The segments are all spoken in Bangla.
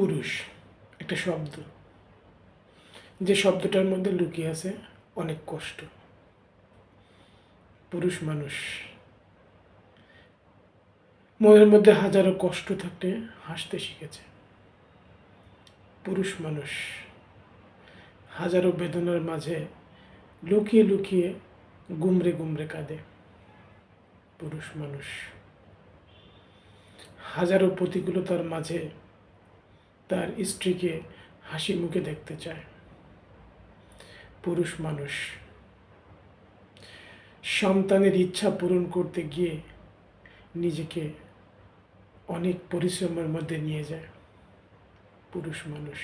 পুরুষ, একটা শব্দ। যে শব্দটার মধ্যে লুকিয়ে আছে অনেক কষ্ট। পুরুষ মানুষ। মনের মধ্যে হাজারো কষ্ট থাকতে হাসতে শিখেছে। পুরুষ মানুষ। হাজারো বেদনার মাঝে লুকিয়ে লুকিয়ে গুমরে গুমরে কাঁদে। পুরুষ মানুষ। হাজারো প্রতিকূলতার মাঝে তার স্ত্রীকে হাসি মুখে দেখতে চায়। পুরুষ মানুষ। সন্তানের ইচ্ছা পূরণ করতে গিয়ে নিজেকে অনেক পরিশ্রমের মধ্যে নিয়ে যায়। পুরুষ মানুষ।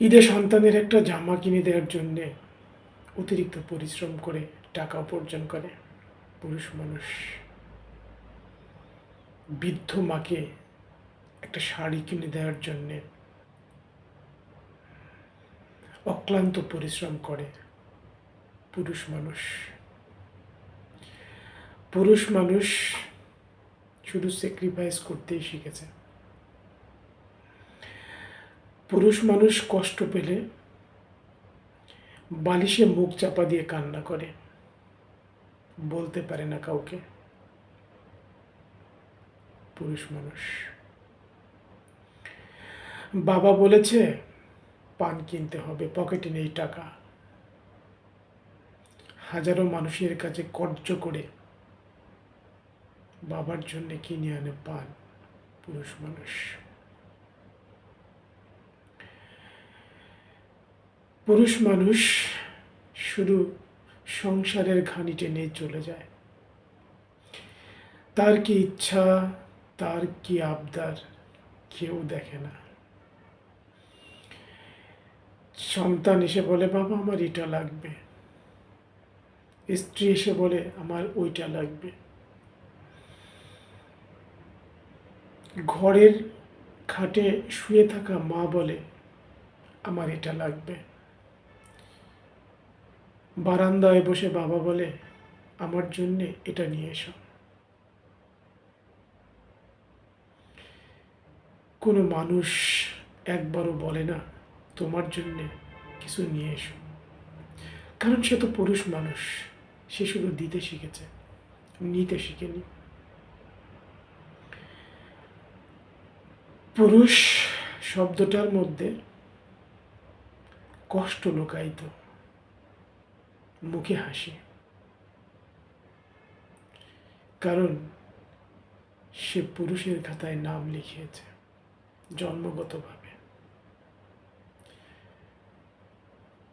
ঈদে সন্তানের একটা জামা কিনে দেওয়ার জন্যে অতিরিক্ত পরিশ্রম করে টাকা উপার্জন করে। পুরুষ মানুষ। বৃদ্ধ মাকে একটা শাড়ি কিনে দেওয়ার জন্যে অক্লান্ত পরিশ্রম করে পুরুষ মানুষ। পুরুষ মানুষ শুধু স্যাক্রিফাইস করতেই শিখেছে। পুরুষ মানুষ কষ্ট পেলে বালিশে মুখ চাপা দিয়ে কান্না করে। বলতে পারে না কাউকে। পুরুষ মানুষ বাবা বলেছে, পান কিনতে হবে, পকেটে নেই টাকা। হাজারো মানুষের কাছে কর্য করে বাবার জন্য কিনে আনে পান, পুরুষ মানুষ। পুরুষ মানুষ শুধু সংসারের ঘানি টেনে চলে যায়। তার কি ইচ্ছা, তার কি আবদার, কেউ দেখে না। সন্তান এসে বলে, বাবা, আমার এটা লাগবে। স্ত্রী এসে বলে, আমার ওইটা লাগবে। ঘরের খাটে শুয়ে থাকা মা বলে, আমার এটা লাগবে। বারান্দায় বসে বাবা বলে, আমার জন্যে এটা নিয়ে এসো। কোনো মানুষ একবারও বলে না তোমার জন্যে কিছু নিয়ে এসো। কারণ সে তো পুরুষ মানুষ, সে শুধু দিতে শিখেছে, নিতে শিখেনি। পুরুষ শব্দটার মধ্যে কষ্ট লুকায়িত, মুখে হাসি। কারণ সে পুরুষের খাতায় নাম লিখিয়েছে, জন্মগতভাবে।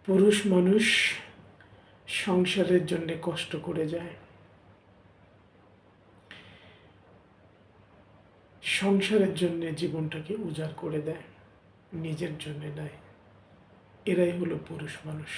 পুরুষ মানুষ সংসারের জন্য কষ্ট করে যায়। সংসারের জন্য জীবনটাকে উজাড় করে দেয়, নিজের জন্য নয়। এরাই হলো পুরুষ মানুষ।